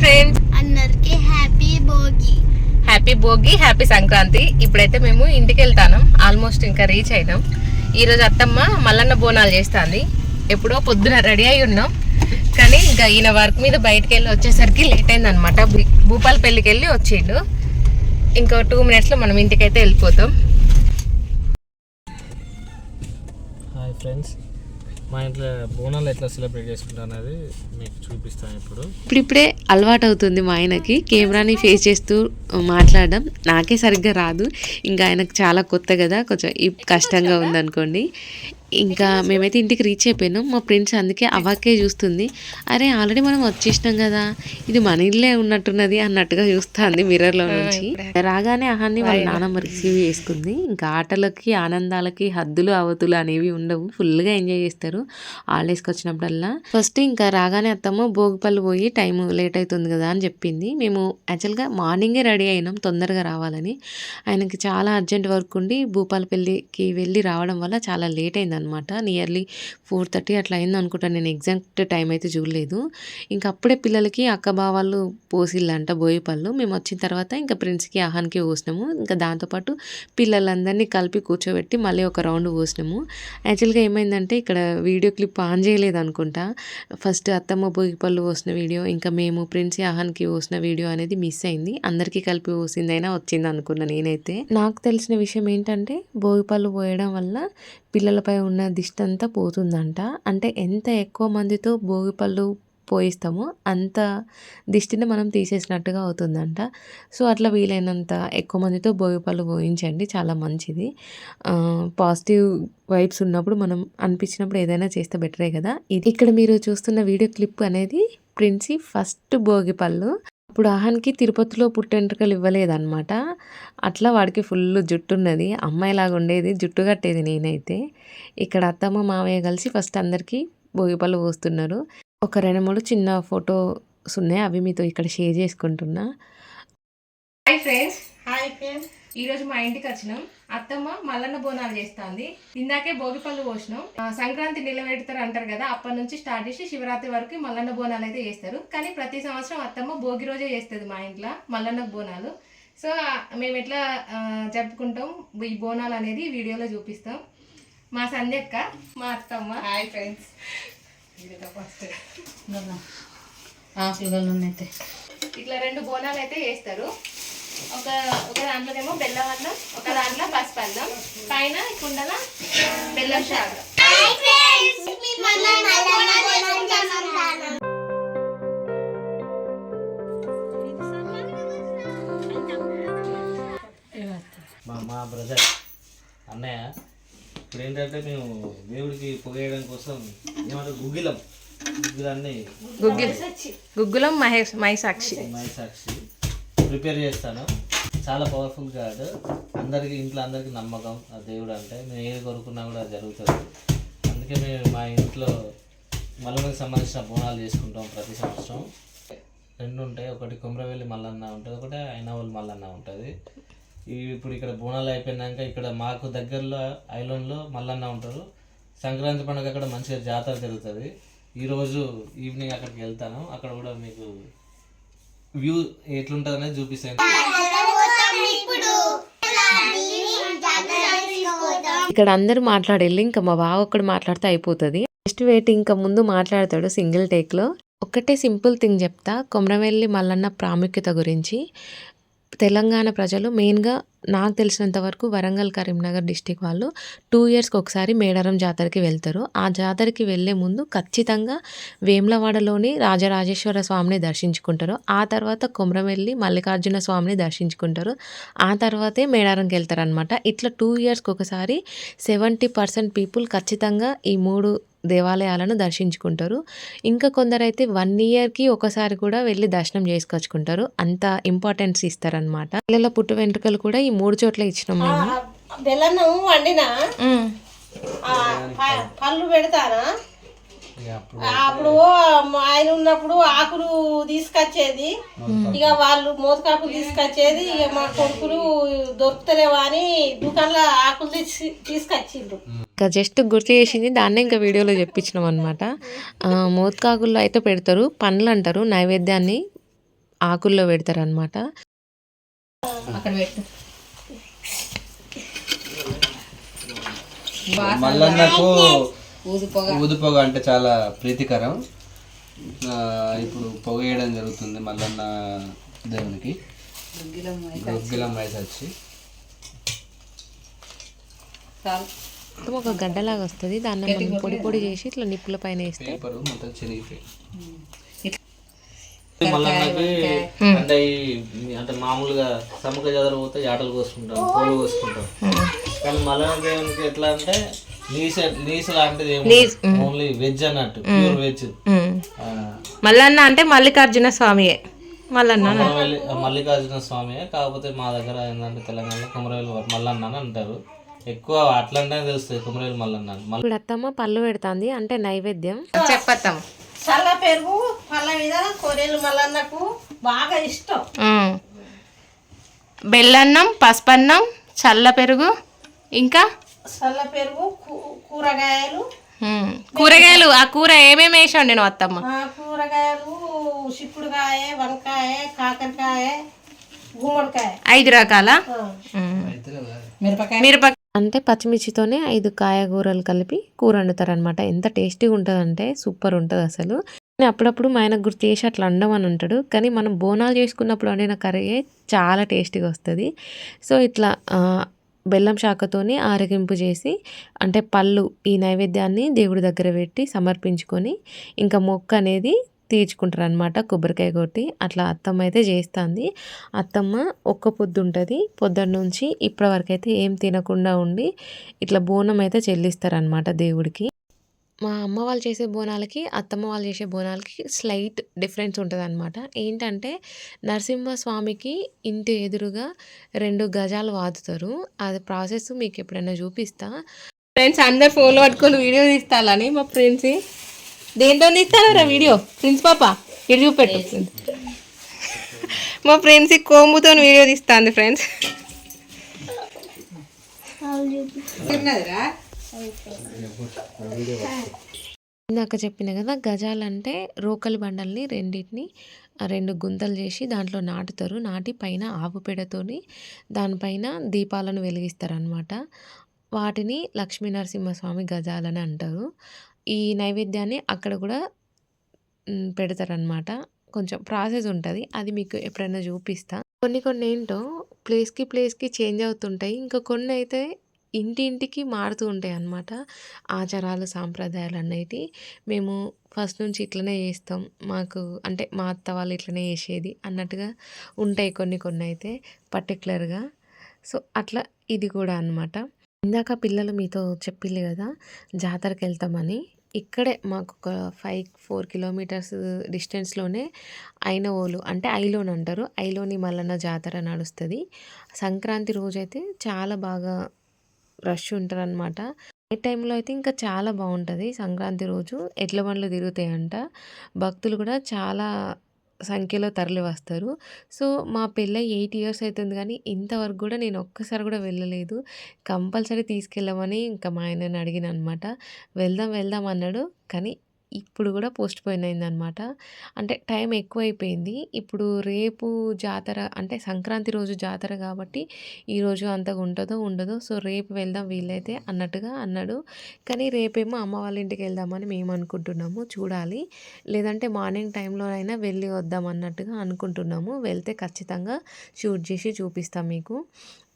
Friends అందరికి happy Bhogi. Happy Bhogi happy Sankranti. ఇప్పుడైతే మేము ఇంటికి వెళ్తాను ఆల్మోస్ట్ ఇంకా రీచ్ అయినాం. ఈరోజు అత్తమ్మ మల్లన్న బోనాలు చేస్తుంది. ఎప్పుడో పొద్దున రెడీ అయి ఉన్నాం. కానీ ఇంకా ఈయన వర్క్ మీద బయటకు వెళ్ళి వచ్చేసరికి లేట్ అయింది అనమాట భూపాలపల్లికి వెళ్ళి వచ్చిండు. ఇంకో టూ మినిట్స్లో మనం ఇంటికైతే వెళ్ళిపోతాం. హాయ్ ఫ్రెండ్స్ మా ఇంట్లో బోనాలు ఎట్లా సెలబ్రేట్ చేసుకుంటా అనేది మీకు చూపిస్తాను ఇప్పుడు. ఇప్పుడిప్పుడే అలవాటు అవుతుంది మా ఆయనకి. కెమెరాని ఫేస్ చేస్తూ మాట్లాడడం. నాకే సరిగ్గా రాదు. ఇంకా ఆయనకు చాలా కొత్త కదా. కొంచెం కష్టంగా ఉందనుకోండి. ఇంకా మేమైతే ఇంటికి రీచ్ అయిపోయినాం. మా ఫ్రెండ్స్ అందుకే అవాకే చూస్తుంది. అరే ఆల్రెడీ మనం వచ్చేసినాం కదా. ఇది మన ఇల్లే ఉన్నట్టున్నది అన్నట్టుగా చూస్తుంది మిర్రర్లో నుంచి. రాగానే అహాన్ని వాళ్ళ నాన్నమ్మ రిసీవ్ చేసుకుంది. ఇంకా ఆటలకి ఆనందాలకి హద్దులు అవతులు అనేవి ఉండవు. ఫుల్గా ఎంజాయ్ చేస్తారు. హాలిడేస్కి వచ్చినప్పుడల్లా. ఫస్ట్ ఇంకా రాగానే అత్తమ్మ భోగిపల్లి పోయి టైం లేట్ అవుతుంది కదా అని చెప్పింది. మేము యాక్చువల్గా మార్నింగే రెడీ అయినాం తొందరగా రావాలని. ఆయనకి చాలా అర్జెంట్ వర్క్ ఉండి భూపాలపల్లికి వెళ్ళి రావడం వల్ల చాలా లేట్ అనమాట నియర్లీ ఫోర్ థర్టీ అట్లా అయింది అనుకుంటా. నేను ఎగ్జాక్ట్ టైం అయితే చూడలేదు. ఇంకా అప్పుడే పిల్లలకి అక్క బావాళ్ళు పోసిల్లంట బోయిపళ్ళు మేము వచ్చిన తర్వాత ఇంకా ప్రిన్స్కి ఆహాన్కి పోసినాము. ఇంకా దాంతోపాటు పిల్లలందరినీ కలిపి కూర్చోబెట్టి మళ్ళీ ఒక రౌండ్ పోసినాము. యాక్చువల్గా ఏమైందంటే ఇక్కడ వీడియో క్లిప్ ఆన్ చేయలేదు అనుకుంటా. ఫస్ట్ అత్తమ్మ భోగిపళ్ళు పోసిన వీడియో ఇంకా మేము ప్రిన్స్ ఆహాన్కి పోసిన వీడియో అనేది మిస్ అయింది. అందరికీ కలిపి పోసిందైనా వచ్చింది అనుకున్నా నేనైతే. నాకు తెలిసిన విషయం ఏంటంటే భోగిపళ్ళు పోయడం వల్ల పిల్లలపై ఉన్న దిష్టి అంతా పోతుందంట. అంటే ఎంత ఎక్కువ మందితో భోగిపళ్ళు పోయిస్తామో అంత దిష్టిని మనం తీసేసినట్టుగా అవుతుందంట. సో అట్లా వీలైనంత ఎక్కువ మందితో భోగిపళ్ళు పోయించండి. చాలా మంచిది. పాజిటివ్ వైబ్స్ ఉన్నప్పుడు మనం అనిపించినప్పుడు ఏదైనా చేస్తే బెటరే కదా. ఇది ఇక్కడ మీరు చూస్తున్న వీడియో క్లిప్ అనేది ప్రిన్సీ ఫస్ట్ భోగిపళ్ళు ఇప్పుడు ఆహానికి తిరుపతిలో పుట్టెంట్రుకలు ఇవ్వలేదన్నమాట. అట్లా వాడికి ఫుల్ జుట్టు ఉన్నది అమ్మాయిలాగా ఉండేది. జుట్టు కట్టేది నేనైతే. ఇక్కడ అత్తమ్మ మావయ్య కలిసి ఫస్ట్ అందరికీ భోగిపళ్ళు పోస్తున్నారు. ఒక రెండు మూడు చిన్న ఫొటోస్ ఉన్నాయి. అవి మీతో ఇక్కడ షేర్ చేసుకుంటున్నా. Hi friends. Hi friends. ఈరోజు మా ఇంటికి వచ్చినాం. అత్తమ్మ మల్లన్న బోనాలు చేస్తుంది. ఇందాకే భోగిపళ్ళు పోసినాం. ఆ, సంక్రాంతి నిలబెడతారు అంటారు కదా అప్పటి నుంచి స్టార్ట్ చేసి శివరాత్రి వరకు మల్లన్న బోనాలు అయితే చేస్తారు. కానీ ప్రతి సంవత్సరం అత్తమ్మ భోగి రోజే చేస్తుంది మా ఇంట్లో మల్లన్న బోనాలు. సో మేము ఎట్లా జరుపుకుంటాం ఈ బోనాలు అనేది వీడియోలో చూపిస్తాం. మా సంధ్యక్క మా అత్తమ్మ. హాయ్ ఫ్రెండ్స్ ఇట్లా రెండు బోనాలు అయితే చేస్తారు. ఒక ఒక దాంట్లోనేమో బెల్లం అన్నం ఒక దాంట్లో పసుపు అన్నం. పైన కుండల బెల్లం షాగ మా మా బ్రదర్ అన్నయ్య ఇప్పుడు ఏంటంటే మేము దేవుడికి పొగేయడం కోసం ఏమంటారు? గుగ్గిలం. గుగ్గిలాన్ని గుగ్గిల్ మహేష్ మైసాక్షి సాక్షి ప్రిపేర్ చేస్తాను. చాలా పవర్ఫుల్ గాడ్. అందరికి ఇంట్లో అందరికి నమ్మకం. ఆ దేవుడు అంటే మేము ఏది కోరుకున్నా కూడా అది జరుగుతుంది. అందుకే మేము మా ఇంట్లో మల్లన్నకి సంబంధించిన బోనాలు చేసుకుంటాం ప్రతి సంవత్సరం. రెండు ఉంటాయి. ఒకటి కుమ్రవెల్లి మల్లన్న ఉంటుంది. ఒకటి అయినవల్లి మల్లన్న ఉంటుంది. ఇప్పుడు ఇక్కడ బోనాలు అయిపోయినాక ఇక్కడ మాకు దగ్గరలో ఐలండ్లో మల్లన్న ఉంటారు. సంక్రాంతి పండుగ అక్కడ మంచిగా జాతర జరుగుతుంది. ఈరోజు ఈవినింగ్ అక్కడికి వెళ్తాను. అక్కడ కూడా మీకు వ్యూ ఎట్లుంటుంది అనేది చూపిస్తాను ఇక్కడ అందరూ మాట్లాడేళ్ళి ఇంకా మా బావ ఒక్కడు మాట్లాడితే అయిపోతుంది. నెక్స్ట్ వెయిట్ ఇంకా ముందు మాట్లాడతాడు సింగిల్ టేక్లో. ఒక్కటే సింపుల్ థింగ్ చెప్తా. కొమరవెల్లి మల్లన్న ప్రాముఖ్యత గురించి. తెలంగాణ ప్రజలు మెయిన్గా నాకు తెలిసినంత వరకు వరంగల్ కరీంనగర్ డిస్టిక్ వాళ్ళు టూ ఇయర్స్కి ఒకసారి మేడారం జాతరకి వెళ్తారు. ఆ జాతరకి వెళ్ళే ముందు ఖచ్చితంగా వేములవాడలోని రాజరాజేశ్వర స్వామిని దర్శించుకుంటారు. ఆ తర్వాత కొమరవెల్లి మల్లికార్జున స్వామిని దర్శించుకుంటారు. ఆ తర్వాతే మేడారంకి వెళ్తారనమాట ఇట్లా టూ ఇయర్స్కి ఒకసారి సెవెంటీ పర్సెంట్ పీపుల్ ఖచ్చితంగా ఈ మూడు దేవాలయాలను దర్శించుకుంటారు. ఇంకా కొందరైతే వన్ ఇయర్కి ఒకసారి కూడా వెళ్ళి దర్శనం చేసుకొచ్చుకుంటారు. అంత ఇంపార్టెన్స్ ఇస్తారనమాట పిల్లల పుట్టు వెంట్రుకలు కూడా ఈ మూడు చోట్ల ఇచ్చినాం మేము. వండినా? పళ్ళు పెడతానా అప్పుడు ఆయన ఉన్నప్పుడు ఆకులు తీసుకొచ్చేది. ఇక వాళ్ళు మోతకాకులు తీసుకొచ్చేది. ఇక మా కొడుకులు దొరుకుతలేవా అని దుకాణంలో ఆకులు తీసి తీసుకొచ్చిండ్రు. ఇంకా జస్ట్ గుర్తు చేసింది దాన్నే ఇంకా వీడియోలో చెప్పించినాం అనమాట మోత్కాకుల్లో అయితే పెడతారు పండ్లు అంటారు నైవేద్యాన్ని ఆకుల్లో అక్కడ పెట్టు. మల్లన్నకు ఊదు పొగ ఊదు పొగ అంటే చాలా ప్రీతికరం. ఇప్పుడు పొగ వేయడం జరుగుతుంది మల్లన్న దేవునికి. గుగ్గిలం వయసు వచ్చి మొత్తం ఒక గడ్డలాగా వస్తుంది. దాన్ని మనం పొడి పొడి చేసి ఇట్లా నిప్పుల పైన వేస్తే. పేపరు మొత్తం చినిగిపోయి మల్లన్నకి అంటే అంటే మామూలుగా సముఖ జాతర పోతే యాటలు కోసుకుంటాం పూలు కోసుకుంటాం కానీ మల్లన్న దేవునికి ఎట్లా అంటే నీస నీసు లాంటిది ఓన్లీ వెజ్ అన్నట్టు ప్యూర్ వెజ్. మల్లన్న అంటే మల్లికార్జున స్వామియే. మల్లన్న మల్లికార్జున స్వామి కాకపోతే మా దగ్గర ఏంటంటే తెలంగాణలో కొమరవేలి మల్లన్న అని అంటారు. ఎక్కువ అట్లంటే తెలుస్తుంది కొమరవేలి మల్లన్న ఇప్పుడు అత్తమ్మ పళ్ళు పెడుతుంది అంటే నైవేద్యం. చెప్పత్తాం. చల్ల పెరుగు పళ్ళ మీద కొరేలు మల్లన్నకు బాగా ఇష్టం. బెల్లన్నం పసుపన్నం చల్ల పెరుగు. ఇంకా? చల్ల పెరుగు కూరగాయలు. కూరగాయలు ఆ కూర ఏమేమి వేసావు నేను అత్తమ్మ? ఆ, కూరగాయలు చిక్కుడుకాయ వంకాయ కాకరకాయ గుమ్మడికాయ. ఐదు రకాల. మిరపకాయ. మిరపకాయ అంటే పచ్చిమిర్చితోనే ఐదు కాయగూరలు కలిపి కూర వండుతారనమాట ఎంత టేస్టీగా ఉంటుంది అంటే సూపర్ ఉంటుంది అసలు. నేను అప్పుడప్పుడు మా ఆయనకు గుర్తు చేసి అట్లా అండమని అంటాడు. కానీ మనం బోనాలు చేసుకున్నప్పుడు వండిన కర్రీయే చాలా టేస్టీగా వస్తుంది. సో ఇట్లా బెల్లం శాఖతోనే ఆరగింపు చేసి అంటే పళ్ళు ఈ నైవేద్యాన్ని దేవుడి దగ్గర పెట్టి సమర్పించుకొని ఇంకా మొక్క అనేది తీర్చుకుంటారు అనమాట కొబ్బరికాయ కొట్టి. అట్లా అత్తమ్మ అయితే చేస్తుంది. అత్తమ్మ ఒక్క పొద్దు ఉంటుంది. పొద్దున్న నుంచి ఇప్పటి వరకు అయితే ఏం తినకుండా ఉండి ఇట్లా బోనం అయితే చెల్లిస్తారనమాట దేవుడికి. మా అమ్మ వాళ్ళు చేసే బోనాలకి అత్తమ్మ వాళ్ళు చేసే బోనాలకి స్లైట్ డిఫరెన్స్ ఉంటుంది అనమాట ఏంటంటే నరసింహస్వామికి ఇంటి ఎదురుగా రెండు గజాలు వాదుతారు. అది ప్రాసెస్ మీకు ఎప్పుడైనా చూపిస్తా. ఫ్రెండ్స్ అందరు ఫోన్లో పట్టుకొని వీడియో తీస్తాలని మా ఫ్రెండ్స్. దేంతో తీస్తారా వీడియో? ఫ్రెండ్స్ పాప ఇటు చూపెట్టు. మా ఫ్రెండ్స్ కోంబుతో వీడియో తీస్తాంది ఫ్రెండ్స్. ఇందాక చెప్పిన కదా గజాలంటే రోకలి బండల్ని రెండింటిని ఆ రెండు గుంతలు చేసి దాంట్లో నాటుతారు. నాటి పైన ఆవుపేడతోని దానిపైన దీపాలను వెలిగిస్తారనమాట వాటిని లక్ష్మీ నరసింహస్వామి గజాలని అంటారు. ఈ నైవేద్యాన్ని అక్కడ కూడా పెడతారనమాట కొంచెం ప్రాసెస్ ఉంటుంది. అది మీకు ఎప్పుడైనా చూపిస్తా. కొన్ని కొన్ని ఏంటో ప్లేస్కి ప్లేస్కి చేంజ్ అవుతుంటాయి. ఇంకా కొన్ని అయితే ఇంటింటికి మారుతూ ఉంటాయి అన్నమాట. ఆచారాలు సాంప్రదాయాలు అనేవి మేము ఫస్ట్ నుంచి ఇట్లనే చేస్తాం. మాకు అంటే మా అత్త వాళ్ళు ఇట్లనే చేసేది అన్నట్టుగా ఉంటాయి కొన్ని కొన్ని అయితే పర్టికులర్గా సో అట్లా ఇది కూడా అన్నమాట. ఇందాక పిల్లలు మీతో చెప్పింది కదా జాతరకి వెళ్తామని. ఇక్కడే మాకు ఒక ఫైవ్ ఫోర్ కిలోమీటర్స్ డిస్టెన్స్లోనే ఐనవోలు అంటే ఐలోన్ అంటారు. ఐలోని మల్లన్న జాతర నడుస్తుంది. సంక్రాంతి రోజైతే చాలా బాగా రష్ ఉంటారనమాట నైట్ టైంలో అయితే ఇంకా చాలా బాగుంటుంది సంక్రాంతి రోజు ఎడ్ల బండ్లు తిరుగుతాయంట. భక్తులు కూడా చాలా సంఖ్యలో తరలి వస్తారు సో మా పెళ్ళి ఎయిట్ ఇయర్స్ అవుతుంది కానీ ఇంతవరకు కూడా నేను ఒక్కసారి కూడా వెళ్ళలేదు. కంపల్సరీ తీసుకెళ్ళమని ఇంకా మా ఆయనని అడిగిన అనమాట వెళ్దాం వెళ్దాం అన్నాడు. కానీ ఇప్పుడు కూడా పోస్ట్ పోయిన్ అయిందనమాట. అంటే టైం ఎక్కువైపోయింది. ఇప్పుడు రేపు జాతర అంటే సంక్రాంతి రోజు జాతర కాబట్టి ఈరోజు అంతగా ఉంటుందో ఉండదో సో రేపు వెళ్దాం వీలైతే అన్నట్టుగా అన్నాడు. కానీ రేపేమో అమ్మ వాళ్ళ ఇంటికి వెళ్దామని మేము అనుకుంటున్నాము. చూడాలి. లేదంటే మార్నింగ్ టైంలో అయినా వెళ్ళి వద్దాం అన్నట్టుగా అనుకుంటున్నాము. వెళ్తే ఖచ్చితంగా షూట్ చేసి చూపిస్తాం మీకు.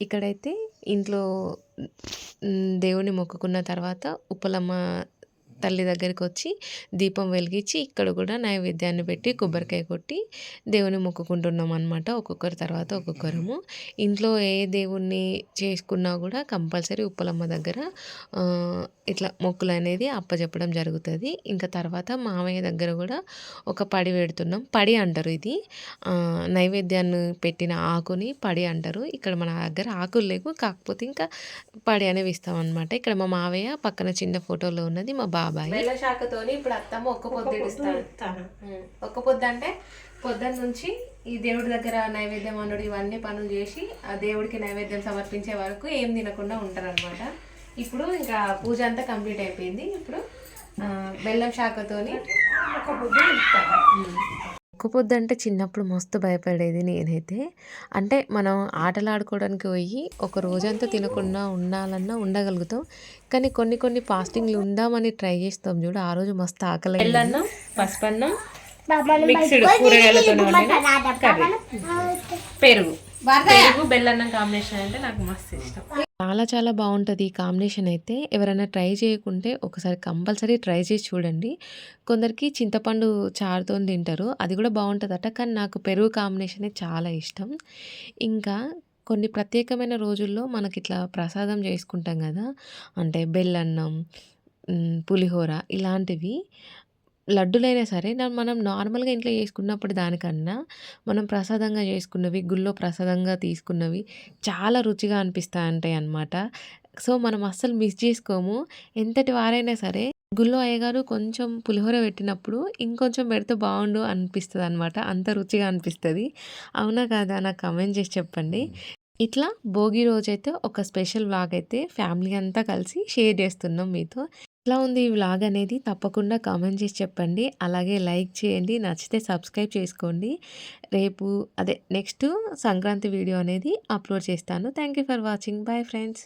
ఇక్కడైతే ఇంట్లో దేవుని మొక్కుకున్న తర్వాత ఉప్పలమ్మ తల్లి దగ్గరికి వచ్చి దీపం వెలిగించి ఇక్కడ కూడా నైవేద్యాన్ని పెట్టి కొబ్బరికాయ కొట్టి దేవుని మొక్కుకుంటున్నాం అనమాట ఒక్కొక్కరి తర్వాత ఒక్కొక్కరము. ఇంట్లో ఏ దేవుణ్ణి చేసుకున్నా కూడా కంపల్సరీ ఉప్పలమ్మ దగ్గర ఇట్లా మొక్కులు అనేది అప్పచెప్పడం జరుగుతుంది. ఇంకా తర్వాత మామయ్య దగ్గర కూడా ఒక పడి పెడుతున్నాం. పడి అంటారు ఇది. నైవేద్యాన్ని పెట్టిన ఆకుని పడి అంటారు. ఇక్కడ మన దగ్గర ఆకులు లేవు. కాకపోతే ఇంకా పడి అనేవి ఇస్తాం అనమాట ఇక్కడ మా మావయ్య పక్కన చిన్న ఫోటోలో ఉన్నది. మా బాబాయ్. బెల్ల శాఖతోని ఇప్పుడు అత్తమ్మ ఒక్క పొద్దు ఇస్తాను. ఒక్క పొద్దు అంటే పొద్దున్న నుంచి ఈ దేవుడి దగ్గర నైవేద్యం అనుడు ఇవన్నీ పనులు చేసి ఆ దేవుడికి నైవేద్యం సమర్పించే వరకు ఏం తినకుండా ఉంటారనమాట ఇప్పుడు ఇంకా పూజ అంతా కంప్లీట్ అయిపోయింది. ఇప్పుడు బెల్లం శాఖతోని ఒక బుద్ధి ఇస్తాను. ఒక్కపోద్దు అంటే చిన్నప్పుడు మస్తు భయపడేది నేనైతే. అంటే మనం ఆటలు ఆడుకోవడానికి పోయి ఒక రోజంతా తినకుండా ఉండాలన్నా ఉండగలుగుతాం. కానీ కొన్ని కొన్ని ఫాస్టింగ్లు ఉందామని ట్రై చేస్తాం చూడు ఆ రోజు మస్తు ఆకలి పసుపన్నం మిక్స్డ్ కూరగాయలతో పెరుగు. పెరుగు బెల్లన్నం కాంబినేషన్ అంటే నాకు మస్తు ఇష్టం. చాలా చాలా బాగుంటుంది ఈ కాంబినేషన్ అయితే. ఎవరైనా ట్రై చేయకుంటే ఒకసారి కంపల్సరీ ట్రై చేసి చూడండి. కొందరికి చింతపండు చారుతో తింటారు. అది కూడా బాగుంటుందట కానీ నాకు పెరుగు కాంబినేషనే చాలా ఇష్టం. ఇంకా కొన్ని ప్రత్యేకమైన రోజుల్లో మనకి ఇట్లా ప్రసాదం చేసుకుంటాం కదా. అంటే బెల్లన్నం పులిహోర ఇలాంటివి. లడ్డులైనా సరే నా- మనం నార్మల్గా ఇంట్లో చేసుకున్నప్పుడు దానికన్నా మనం ప్రసాదంగా చేసుకున్నవి గుళ్ళో ప్రసాదంగా తీసుకున్నవి చాలా రుచిగా అనిపిస్తాయి ఉంటాయి అన్నమాట. సో మనం అస్సలు మిస్ చేసుకోము. ఎంతటి వారైనా సరే గుళ్ళో అయ్యగారు కొంచెం పులిహోర పెట్టినప్పుడు ఇంకొంచెం పెడితే బాగుండు అనిపిస్తుంది అనమాట అంత రుచిగా అనిపిస్తుంది. అవునా కాదా? నాకు కమెంట్ చేసి చెప్పండి. ఇట్లా భోగి రోజైతే ఒక స్పెషల్ వ్లాగ్ అయితే ఫ్యామిలీ అంతా కలిసి షేర్ చేస్తున్నాం మీతో. ఎట్లా ఉంది ఈ వ్లాగ్ అనేది తప్పకుండా కామెంట్ చేసి చెప్పండి. అలాగే లైక్ చేయండి నచ్చితే సబ్స్క్రైబ్ చేసుకోండి. రేపు అదే నెక్స్ట్ సంక్రాంతి వీడియో అనేది అప్లోడ్ చేస్తాను. Thank you for watching. Bye friends.